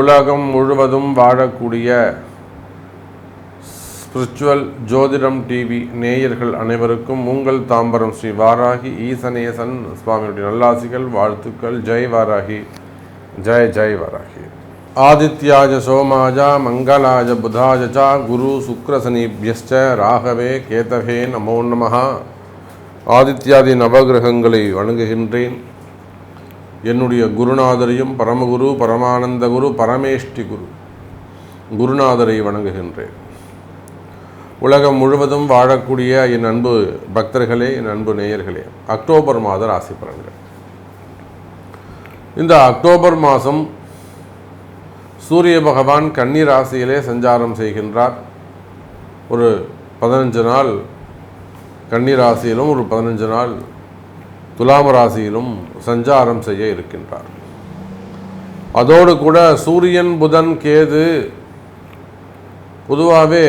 உலகம் முழுவதும் வாழக்கூடிய ஸ்பிரிச்சுவல் ஜோதிடம் டிவி நேயர்கள் அனைவருக்கும் உங்கள் தாம்பரம் ஸ்ரீ வாராகி ஈசனேசன் சுவாமியுடைய நல்லாசிகள் வாழ்த்துக்கள். ஜெய் வாராகி. ஜெய் ஜெய் வாராகி. ஆதித்யாஜ சோமாஜ மங்களாஜ புதாஜ குரு சுக்ரசனிபியஸ்ச ராகவே கேதவே நமோ நமஹா. ஆதித்யாதி நவகிரகங்களை வணங்குகின்றேன். என்னுடைய குருநாதரையும் பரமகுரு பரமானந்த குரு பரமேஷ்டி குரு குருநாதரை வணங்குகின்றேன். உலகம் முழுவதும் வாழக்கூடிய என் அன்பு பக்தர்களே என் அன்பு நேயர்களே அக்டோபர் மாத ராசி பலன்கள். இந்த அக்டோபர் மாதம் சூரிய பகவான் கன்னி ராசியிலே சஞ்சாரம் செய்கின்றார். ஒரு பதினஞ்சு நாள் கன்னி ராசியிலும் ஒரு பதினஞ்சு நாள் துலாம ராசியிலும் சஞ்சாரம் செய்ய இருக்கின்றார். அதோடு கூட சூரியன் புதன் கேது பொதுவாகவே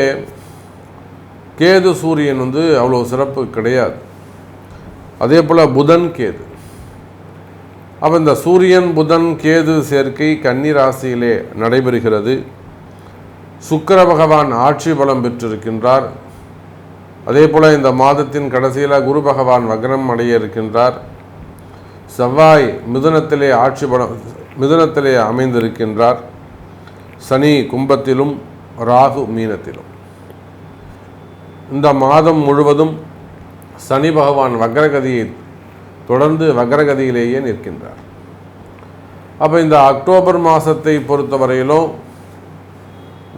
கேது சூரியன் வந்து அவ்வளோ சிறப்பு கிடையாது. அதே போல் புதன் கேது. அப்போ இந்த சூரியன் புதன் கேது சேர்க்கை கன்னி ராசியிலே நடைபெறுகிறது. சுக்கர பகவான் ஆட்சி பலம் பெற்றிருக்கின்றார். அதே போல் இந்த மாதத்தின் கடைசியில் குரு பகவான் வக்ரம் அடைய இருக்கின்றார். செவ்வாய் மிதுனத்திலே ஆட்சி பலம் மிதுனத்திலே அமைந்திருக்கின்றார். சனி கும்பத்திலும் ராகு மீனத்திலும். இந்த மாதம் முழுவதும் சனி பகவான் வக்ரகதியை தொடர்ந்து வக்ரகதியிலேயே நிற்கின்றார். அப்போ இந்த அக்டோபர் மாதத்தை பொறுத்தவரையிலும்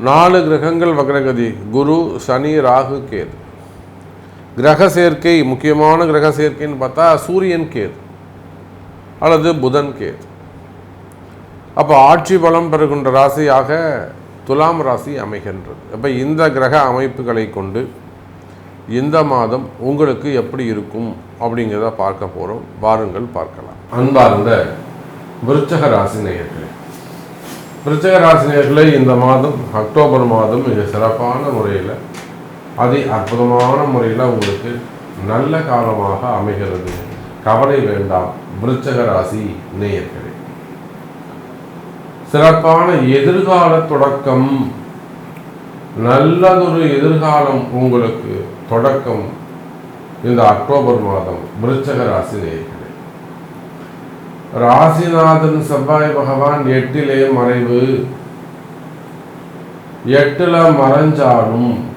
நாலு கிரகங்கள் வக்ரகதி குரு சனி ராகு கேது. கிரக சேர்க்கை முக்கியமான கிரக சேர்க்கைன்னு பார்த்தா சூரியன் கேது அல்லது புதன் கேது. அப்போ ஆட்சி பலம் பெறுகின்ற ராசியாக துலாம் ராசி அமைகின்றது. அப்போ இந்த கிரக அமைப்புகளை கொண்டு இந்த மாதம் உங்களுக்கு எப்படி இருக்கும் அப்படிங்கிறத பார்க்க போகிறோம் வாருங்கள் பார்க்கலாம். அன்பார்ந்த விருச்சக ராசி நேயர்களே விருச்சக ராசி நேயர்களே இந்த மாதம் அக்டோபர் மாதம் மிக சிறப்பான முறையில் அது அற்புதமான முறையில் உங்களுக்கு நல்ல காலமாக அமைகிறது. கவலை வேண்டாம். விருச்சக ராசி நேயர்களே. சிறப்பான எதிர்கால தொடக்கம். நல்லதொரு எதிர்காலம் உங்களுக்கு தொடக்கம் இந்த அக்டோபர் மாதம். விருச்சக ராசி நேயர்களே. ராசிநாதன் செவ்வாய் பகவான் எட்டிலே மறைவு. எட்டுல மறைஞ்சாலும்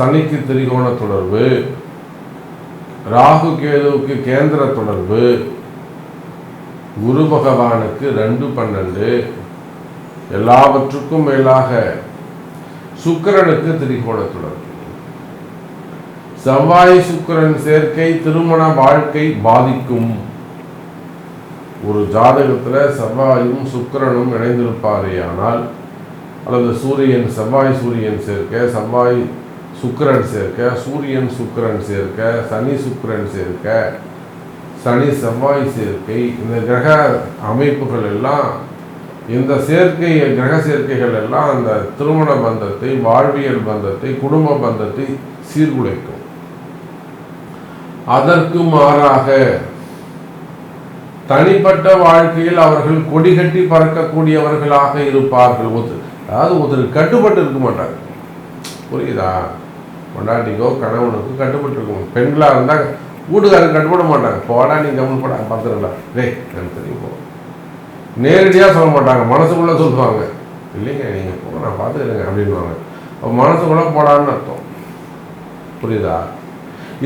சனிக்கு திரிகோண தொடர்பு ராகு கேதுவுக்கு கேந்திர தொடர்பு குரு பகவானுக்கு ரெண்டு பன்னெண்டு எல்லாவற்றுக்கும் மேலாக சுக்கிரனுக்கு திரிகோண தொடர்பு. செவ்வாய் சுக்கிரன் சேர்க்கை திருமண வாழ்க்கை பாதிக்கும். ஒரு ஜாதகத்துல செவ்வாயும் சுக்கிரனும் இணைந்திருப்பாரே ஆனால் அல்லது சூரியன் செவ்வாய் சூரியன் சேர்க்க செவ்வாய் சுக்கிரன் சேர்க்க சூரியன் சுக்கிரன் சேர்க்க சனி சுக்கரன் சேர்க்க சனி செவ்வாய் சேர்க்கை இந்த கிரக அமைப்புகள் எல்லாம் இந்த சேர்க்கை கிரக சேர்க்கைகள் எல்லாம் அந்த திருமண பந்தத்தை வாழ்வியல் பந்தத்தை குடும்ப பந்தத்தை சீர்குலைக்கும். அதற்கு மாறாக தனிப்பட்ட வாழ்க்கையில் அவர்கள் கொடிகட்டி பறக்கக்கூடியவர்களாக இருப்பார்கள். ஒரு அதாவது ஒருத்தர் கட்டுப்பட்டு இருக்க மாட்டாங்க. புரியுதா? பொண்டாட்டிக்கோ கணவனுக்கோ கட்டுப்பட்டு பெண்களாக இருந்தால் வீட்டுக்காரங்க கட்டுப்பட மாட்டாங்க. போடா நீ கவனம் போடா பார்த்துருக்கலாம் டேய் எனக்கு தெரியும் போ நேரடியாக சொல்ல மாட்டாங்க. மனசுக்குள்ளே சொல்லுவாங்க. இல்லைங்க நீங்கள் போக நான் பார்த்துக்கிறேங்க அப்படின்வாங்க அப்போ மனசுக்குள்ளே போடான்னு அர்த்தம். புரியுதா?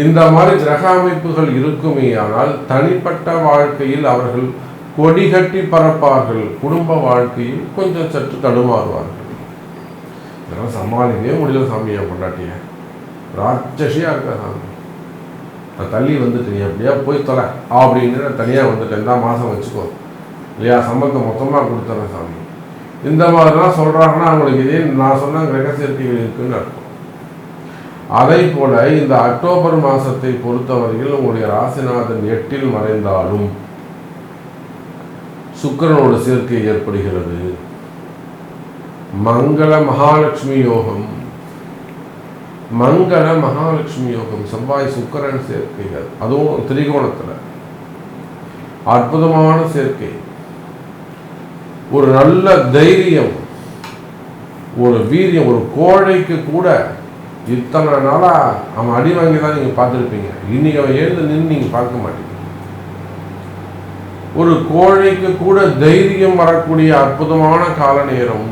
இந்த மாதிரி கிரக அமைப்புகள் இருக்குமே ஆனால் தனிப்பட்ட வாழ்க்கையில் அவர்கள் கொடிகட்டி பரப்பார்கள் குடும்ப வாழ்க்கையில் கொஞ்சம் சற்று தடுமாறுவார்கள். இதெல்லாம் சமாளிக்கவே முடியல சாமியை கொண்டாட்டிய ராட்சசியாக இருக்க சாமி நான் தள்ளி வந்துட்டு நீ எப்படியா போய் தொலை அப்படின்னு நான் தனியாக வந்துட்டேன். இந்த மாதம் வச்சுக்கோ. இல்லையா? சம்பந்தம் மொத்தமாக கொடுத்துறேன் சாமி. இந்த மாதிரிலாம் சொல்கிறாங்கன்னா அவங்களுக்கு இதே நான் சொன்ன கிரக சேர்க்கைகள் இருக்குன்னு அர்த்தம். அதை போல இந்த அக்டோபர் மாதத்தை பொறுத்தவரையில் உங்களுடைய ராசிநாதன் எட்டில் மறைந்தாலும் சுக்கிரனோட சேர்க்கை ஏற்படுகிறது. மங்கள மகாலட்சுமி யோகம் மங்கள மகாலட்சுமி யோகம் செவ்வாய் சுக்கரன் சேர்க்கைகள் அதுவும் திரிகோணத்தில். அற்புதமான சேர்க்கை. ஒரு நல்ல தைரியம் ஒரு வீரியம் ஒரு கோழைக்கு கூட இத்தனை நாளா அவன் அடி வாங்கி தான் நீங்கள் பார்த்துருப்பீங்க. இன்னைக்கு அவன் எழுந்து நின்று நீங்க பார்க்க மாட்டீங்க. ஒரு கோழைக்கு கூட தைரியம் வரக்கூடிய அற்புதமான கால நேரம்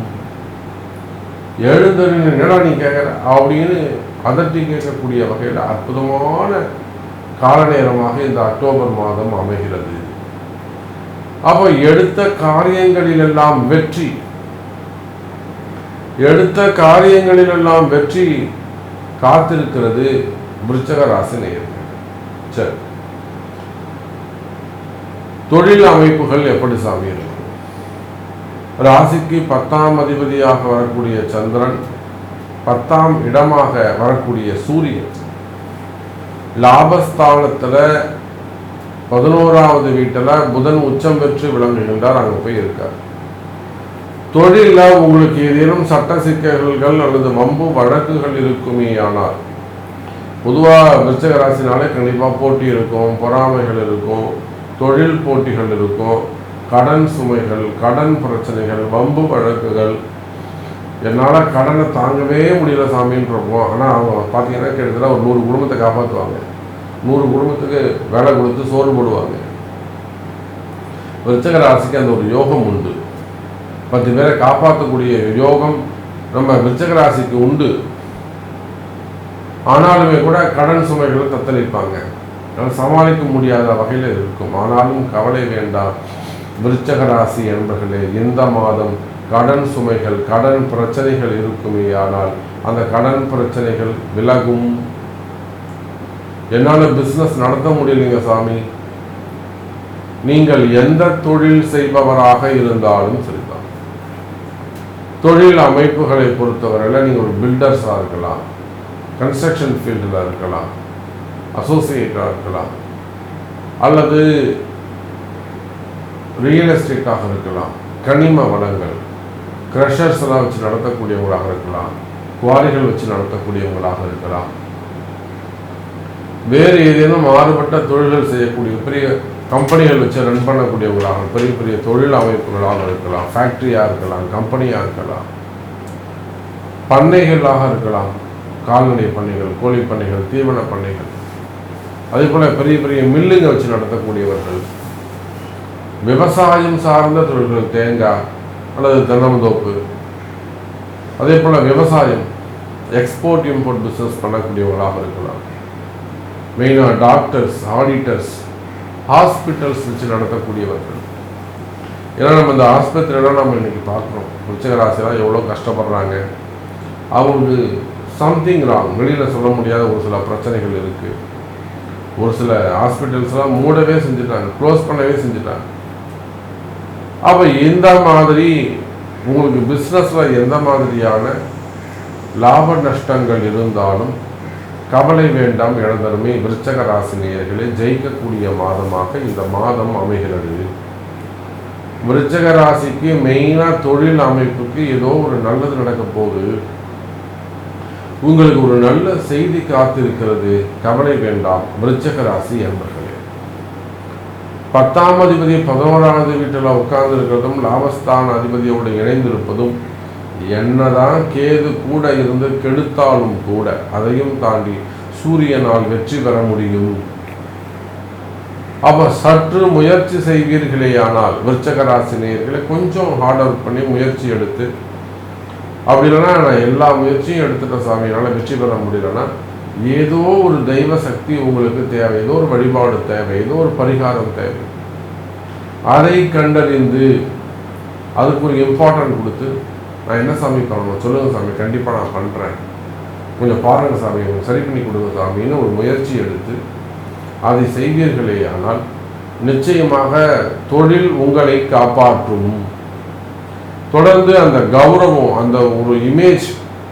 எழுந்தறிஞர் என்னடா நீ கேட்குற அப்படின்னு அதட்டி கேட்கக்கூடிய வகையில் அற்புதமான கால நேரமாக இந்த அக்டோபர் மாதம் அமைகிறது. அப்போ எடுத்த காரியங்களிலெல்லாம் வெற்றி. எடுத்த காரியங்களிலெல்லாம் வெற்றி காத்திருக்கிறது விருச்சக ராசி நேயர்கள். சரி. தொழில் அமைப்புகள் எப்படி சாமி இருக்கும்? ராசிக்கு பத்தாம் அதிபதியாக வரக்கூடிய சந்திரன் பத்தாம் இடமாக வரக்கூடிய சூரியன். லாபஸ்தானத்தில் பதினோராவது வீட்டில் புதன் உச்சம் பெற்று விளங்குகின்றார் அங்கே போய் இருக்கார் தொழிலில் உங்களுக்கு ஏதேனும் சட்ட சிக்கல்கள் அல்லது வம்பு வழக்குகள் இருக்குமே ஆனால் பொதுவாக விருச்சக ராசினாலே கண்டிப்பாக போட்டி இருக்கும் பொறாமைகள் இருக்கும் தொழில் போட்டிகள் இருக்கும். கடன் சுமைகள் கடன் பிரச்சனைகள் வம்பு வழக்குகள். என்னால் கடனை தாங்கவே முடியல சாமின்னு இருப்போம் ஆனால் அவங்க பார்த்தீங்கன்னா கிட்டத்தட்ட ஒரு நூறு குடும்பத்தை காப்பாற்றுவாங்க நூறு குடும்பத்துக்கு வேலை கொடுத்து சோறு போடுவாங்க. விருச்சக ராசிக்கு அந்த ஒரு யோகம் உண்டு. பத்து பேரை காப்பாற்றக்கூடிய யோகம் நம்ம விருச்சக ராசிக்கு உண்டு. ஆனாலுமே கூட கடன் சுமைகளை தத்தளிப்பாங்க. சமாளிக்க முடியாத வகையில் இருக்கும். ஆனாலும் கவலை வேண்டாம். விருச்சக ராசி என்பர்களே இந்த மாதம் கடன் சுமைகள் கடன் பிரச்சனைகள் இருக்குமே ஆனால் அந்த கடன் பிரச்சனைகள் விலகும். என்னால் பிஸ்னஸ் நடத்த முடியலைங்க சாமி. நீங்கள் எந்த தொழில் செய்பவராக இருந்தாலும் சரிதான். தொழில் அமைப்புகளை பொறுத்தவரையில் நீங்கள் ஒரு பில்டர்ஸாக இருக்கலாம் கன்ஸ்ட்ரக்ஷன் ஃபீல்டில் இருக்கலாம் அசோசியேட்டாக இருக்கலாம் அல்லது ரியல் எஸ்டேட்டாக இருக்கலாம் கனிம வளங்கள் க்ரஷர்ஸ் எல்லாம் வச்சு நடத்தக்கூடியவங்களாக இருக்கலாம் குவாரிகள் வச்சு நடத்தக்கூடியவங்களாக இருக்கலாம். வேறு ஏதேனும் மாறுபட்ட தொழில்கள் செய்யக்கூடிய பெரிய கம்பெனிகள் வச்சு ரன் பண்ணக்கூடியவங்களாக பெரிய பெரிய தொழில் அமைப்புகளாக இருக்கலாம் ஃபேக்ட்ரியாக இருக்கலாம் கம்பெனியாக இருக்கலாம். பண்ணைகளாக இருக்கலாம் கால்நடை பண்ணைகள் கோழி பண்ணைகள் தீவன பண்ணைகள். அதே போல் பெரிய பெரிய மில்லுங்க வச்சு நடத்தக்கூடியவர்கள் விவசாயம் சார்ந்த தொழில்கள் தேங்காய் அல்லது தென்னந்தோப்பு. அதே போல் விவசாயம் எக்ஸ்போர்ட் இம்போர்ட் பிஸ்னஸ் பண்ணக்கூடியவங்களாக இருக்கலாம். மெயினாக டாக்டர்ஸ் ஆடிட்டர்ஸ் ஹாஸ்பிட்டல்ஸ் வச்சு நடத்தக்கூடியவர்கள். ஏன்னா நம்ம இந்த ஆஸ்பத்திரியெல்லாம் நம்ம இன்றைக்கி பார்க்குறோம். உச்சகராசிலாம் எவ்வளோ கஷ்டப்படுறாங்க. அவங்களுக்கு சம்திங் ராங் வெளியில் சொல்ல முடியாத ஒரு சில பிரச்சனைகள் இருக்குது ஒரு சில ஹாஸ்பிட்டல்ஸ்லாம் மூடவே செஞ்சுட்டாங்க. க்ளோஸ் பண்ணவே செஞ்சுட்டாங்க. அப்போ இந்த மாதிரி உங்களுக்கு பிஸ்னஸில் எந்த மாதிரியான லாப நஷ்டங்கள் இருந்தாலும் கவலை வேண்டாம் இழந்தருமே விருச்சக ராசினியர்களே ஜெயிக்கக்கூடிய மாதமாக இந்த மாதம் அமைகிறது. விருச்சக ராசிக்கு மெயினாக தொழில் அமைப்புக்கு ஏதோ ஒரு நல்லது நடக்க போகுது. உங்களுக்கு ஒரு நல்ல செய்தி காத்திருக்கிறது. கவலை வேண்டாம். விருச்சக ராசி என்பர்கள். பத்தாம் அதிபதி பதினோராவது வீட்டில் உட்கார்ந்து இருக்கிறதும் லாபஸ்தான அதிபதியோடு இணைந்திருப்பதும் என்னதான் கேது கூட இருந்து கெடுத்தாலும் கூட அதையும் தாண்டி சூரியனால் வெற்றி பெற முடியும். அப்ப சற்று முயற்சி செய்வீர்களேயானால் விருச்சக நேயர்களை கொஞ்சம் ஹார்ட் ஒர்க் பண்ணி முயற்சி எடுத்து அப்படி இல்லைன்னா நான் எல்லா முயற்சியும் எடுத்துட்டேன் சாமி என்னால் வெற்றி பெற முடியலன்னா ஏதோ ஒரு தெய்வ சக்தி உங்களுக்கு தேவை ஏதோ ஒரு வழிபாடு தேவை ஏதோ ஒரு பரிகாரம் தேவை. அதை கண்டறிந்து அதுக்கு ஒரு இம்பார்ட்டன்ட் கொடுத்து நான் என்ன சாமி பண்ணணும் சொல்லுங்க சாமி கண்டிப்பாக நான் பண்ணுறேன் கொஞ்சம் பாருங்க சாமி கொஞ்சம் சரி பண்ணி கொடுங்க சாமின்னு ஒரு முயற்சி எடுத்து அதை செய்வீர்களே ஆனால் நிச்சயமாக தொழில் உங்களை காப்பாற்றும். தொடர்ந்து அந்த கௌரவம் அந்த ஒரு இமேஜ்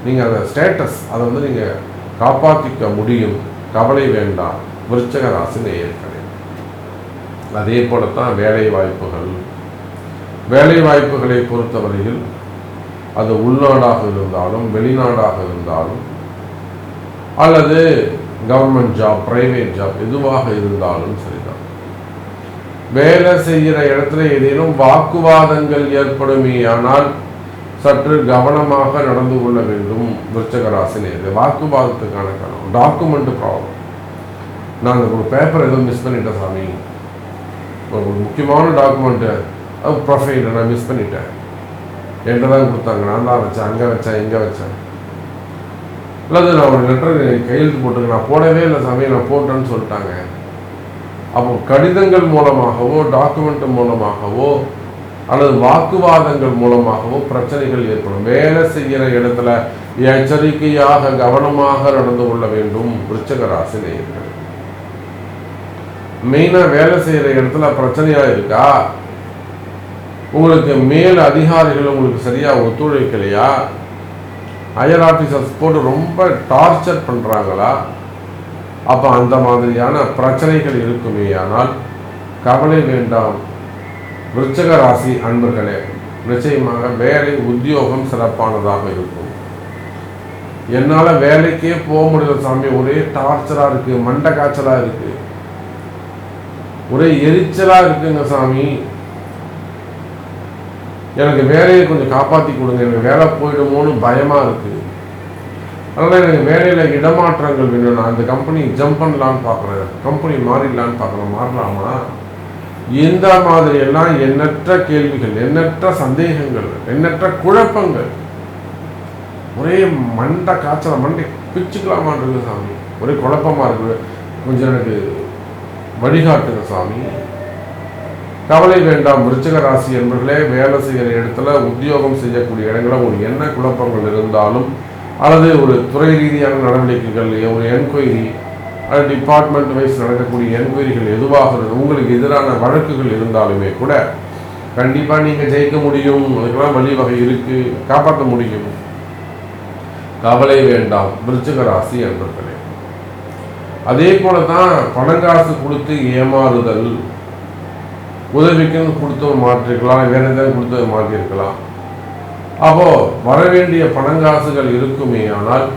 நீங்கள் அந்த ஸ்டேட்டஸ் அதை வந்து நீங்கள் காப்பாற்றிக்க முடியும். கவலை வேண்டாம். விருச்சக ராசி நேயர்களே. அதே போலத்தான் வேலை வாய்ப்புகள் வேலை வாய்ப்புகளை பொறுத்தவரையில் அது உள்நாடாக இருந்தாலும் வெளிநாடாக இருந்தாலும் அல்லது கவர்மெண்ட் ஜாப் பிரைவேட் ஜாப் எதுவாக இருந்தாலும் சரிதான். வேலை செய்கிற இடத்துல ஏதேனும் வாக்குவாதங்கள் ஏற்படுமே ஆனால் சற்று கவனமாக நடந்து கொள்ள வேண்டும் விருச்சகராசினியர்கள். வாக்குவாதத்துக்கான காரணம். டாக்குமெண்ட் ப்ராப்ளம் நான் ஒரு பேப்பர் எதுவும் மிஸ் பண்ணிட்டேன் சாமி. ஒரு முக்கியமான டாக்குமெண்ட்டு அது ப்ரொஃபைல் நான் மிஸ் பண்ணிட்டேன். என்கிட்ட தான் கொடுத்தாங்க. நான் தான் வச்சேன். அங்கே வச்சேன் இங்கே வச்சேன். அல்லது நான் ஒரு லெட்டர் கையெழுத்து போட்டுருக்கேன். நான் போடவே இல்லை சாமி. நான் போட்டேன்னு சொல்லிட்டாங்க. அப்போ கடிதங்கள் மூலமாகவோ டாக்குமெண்ட் மூலமாகவோ அல்லது வாக்குவாதங்கள் மூலமாகவோ பிரச்சனைகள் ஏற்படும். வேலை செய்கிற இடத்துல எச்சரிக்கையாக கவனமாக நடந்து கொள்ள வேண்டும் விருச்சக ராசி நேயர்கள். மெயினாக வேலை செய்கிற இடத்துல பிரச்சனையாக இருக்கா? உங்களுக்கு மேல் அதிகாரிகள் உங்களுக்கு சரியாக ஒத்துழைக்கலையா? ஹையர் ஆஃபீஸர்ஸ் போட்டு ரொம்ப டார்ச்சர் பண்ணுறாங்களா அப்போ அந்த மாதிரியான பிரச்சனைகள் இருக்குமே. ஆனால் கவலை வேண்டாம். விருச்சக ராசி அன்பர்களே நிச்சயமாக வேலை உத்தியோகம் சிறப்பானதாக இருக்கும். என்னால் வேலைக்கே போக முடியல சாமி. ஒரே டார்ச்சராக இருக்குது மண்டை காய்ச்சலாக இருக்குது ஒரே எரிச்சலாக இருக்குங்க சாமி. எனக்கு வேலையை கொஞ்சம் காப்பாற்றி கொடுங்க. எனக்கு வேலை போயிடுமோன்னு பயமாக இருக்குது அதனால் எனக்கு வேலையில் இடமாற்றங்கள் வேணும். நான் அந்த கம்பெனி ஜம்ப் பண்ணலான்னு பார்க்குறேன். கம்பெனி மாறிடலான்னு பார்க்குறேன். மாறலாமா? இந்த மாதிரி எல்லாம் எண்ணற்ற கேள்விகள் எண்ணற்ற சந்தேகங்கள் எண்ணற்ற குழப்பங்கள். ஒரே மண்டை காய்ச்சல மண்டை பிச்சுக்கலாமான் சாமி. ஒரே குழப்பமா இருக்கு கொஞ்சம் எனக்கு வழிகாட்டுங்க சாமி. கவலை வேண்டாம் விருச்சக ராசி என்பர்களே வேலை செய்கிற இடத்துல உத்தியோகம் செய்யக்கூடிய இடங்களில் ஒரு என்ன குழப்பங்கள் இருந்தாலும் அல்லது ஒரு துறை ரீதியான நடவடிக்கைகள் ஒரு என்கொயரி டிபார்ட்மெண்ட் வைஸ் நடக்கக்கூடிய என்கொயரிகள் எதுவாக இருந்து- உங்களுக்கு எதிரான வழக்குகள் இருந்தாலுமே கூட கண்டிப்பாக நீங்கள் ஜெயிக்க முடியும். அதுக்கெல்லாம் வழிவகை இருக்குது காப்பாற்ற முடியும். கவலை வேண்டாம். விருச்சிக ராசி அதே போல தான் பணங்காசு கொடுத்து ஏமாறுதல். உதவிக்குன்னு கொடுத்து மாற்றிருக்கலாம். வேற எதாவது கொடுத்து மாற்றிருக்கலாம். அப்போ வரவேண்டிய பணங்காசுகள் இருக்குமே. ஆனால்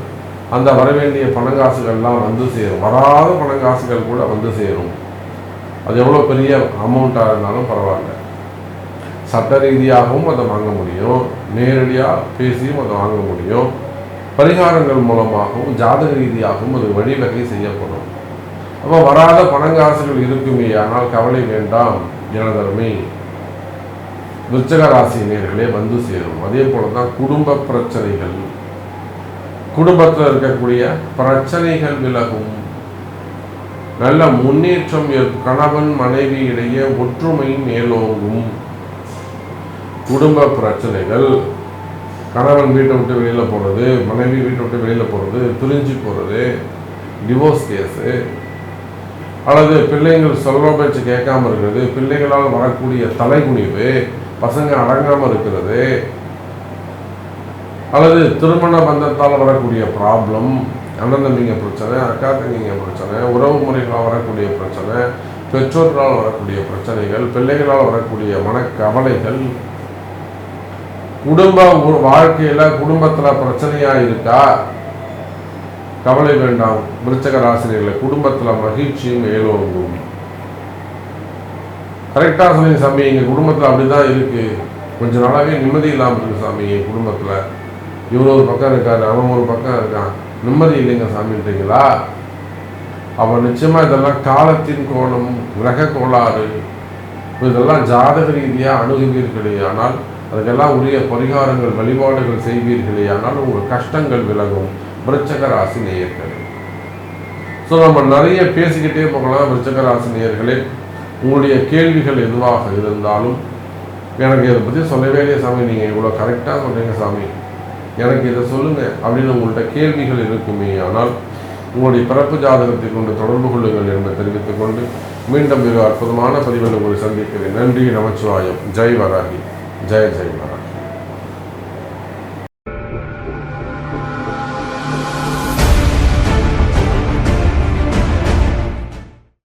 அந்த வரவேண்டிய பணங்காசுகள்லாம் வந்து சேரும். வராத பணங்காசுகள் கூட வந்து சேரும். அது எவ்வளோ பெரிய அமௌண்ட்டாக இருந்தாலும் பரவாயில்ல. சட்ட ரீதியாகவும் அதை வாங்க முடியும். நேரடியாக பேசியும் அதை வாங்க முடியும். பரிகாரங்கள் மூலமாகவும் ஜாதக ரீதியாகவும் அது வழிவகை செய்யப்படும். அப்போ வராத பணங்காசுகள் இருக்குமே ஆனால் கவலை வேண்டாம் எனதருமை விருச்சக ராசி நேர்களே வந்து சேரும். அதே போல தான் குடும்ப பிரச்சனைகள் குடும்பத்தில் இருக்கக்கூடிய பிரச்சனைகள் விலகும். நல்ல முன்னேற்றம் கணவன் மனைவி இடையே ஒற்றுமை மேலோங்கும். குடும்ப பிரச்சனைகள். கணவன் வீட்டை விட்டு வெளியில் போகிறது மனைவி வீட்டை விட்டு வெளியில் போகிறது பிரிஞ்சு போகிறது டிவோர்ஸ் கேஸு அல்லது பிள்ளைங்கள் சொல்ற பேச்சு கேட்காம இருக்கிறது பிள்ளைகளால் வரக்கூடிய தலைகுனிவு பசங்க அடங்காமல் இருக்கிறது அல்லது திருமண பந்தத்தால் வரக்கூடிய ப்ராப்ளம் அண்ணன் தம்பிங்க பிரச்சனை அக்கா தங்கிங்க பிரச்சனை உறவு முறைகளால் வரக்கூடிய பிரச்சனை பெற்றோர்களால் வரக்கூடிய பிரச்சனைகள் பிள்ளைகளால் வரக்கூடிய மனக்கவலைகள் குடும்ப வாழ்க்கையில் குடும்பத்தில் பிரச்சனையாக இருக்கா? கவலை வேண்டாம். விருச்சக ராசினிகளை குடும்பத்தில் மகிழ்ச்சியும் மேலோங்கும். கரெக்டா சொன்னீங்க சாமி. எங்கள் குடும்பத்தில் அப்படிதான் இருக்கு. கொஞ்ச நாளாகவே நிம்மதி இல்லாமல் இருக்கு சாமி என் குடும்பத்தில். இவர் ஒரு பக்கம் இருக்காரு அவன் ஒரு பக்கம் இருக்கான். நிம்மதி இல்லைங்க சாமின்றீங்களா அப்போ நிச்சயமாக இதெல்லாம் காலத்தின் கோணம் கிரக கோளாறு இதெல்லாம் ஜாதக ரீதியாக அணுகுவீர்களே ஆனால் அதுக்கெல்லாம் உரிய பரிகாரங்கள் வழிபாடுகள் செய்வீர்களே ஆனால் உங்கள் கஷ்டங்கள் விலகும். விருச்சக ராசி நேயர்களே. ஸோ நம்ம நிறைய பேசிக்கிட்டே போகலாம் விருச்சக ராசி நேயர்களே. உங்களுடைய கேள்விகள் எதுவாக இருந்தாலும் எனக்கு இதை பற்றி சொல்ல வேண்டிய சாமி நீங்கள் இவ்வளோ கரெக்டாக சொல்கிறீங்க சாமி. எனக்கு இதை சொல்லுங்கள் அப்படின்னு உங்கள்கிட்ட கேள்விகள் இருக்குமே. ஆனால் உங்களுடைய பிறப்பு ஜாதகத்தை கொண்டு தொடர்பு கொள்ளுங்கள் என்பதை தெரிவித்துக் கொண்டு மீண்டும் மிக அற்புதமான பதிவில் உங்களை சந்திக்கிறேன். நன்றி நமச்சிவாயம். ஜெய் வராகி. ஜெய ஜெய் வராகி.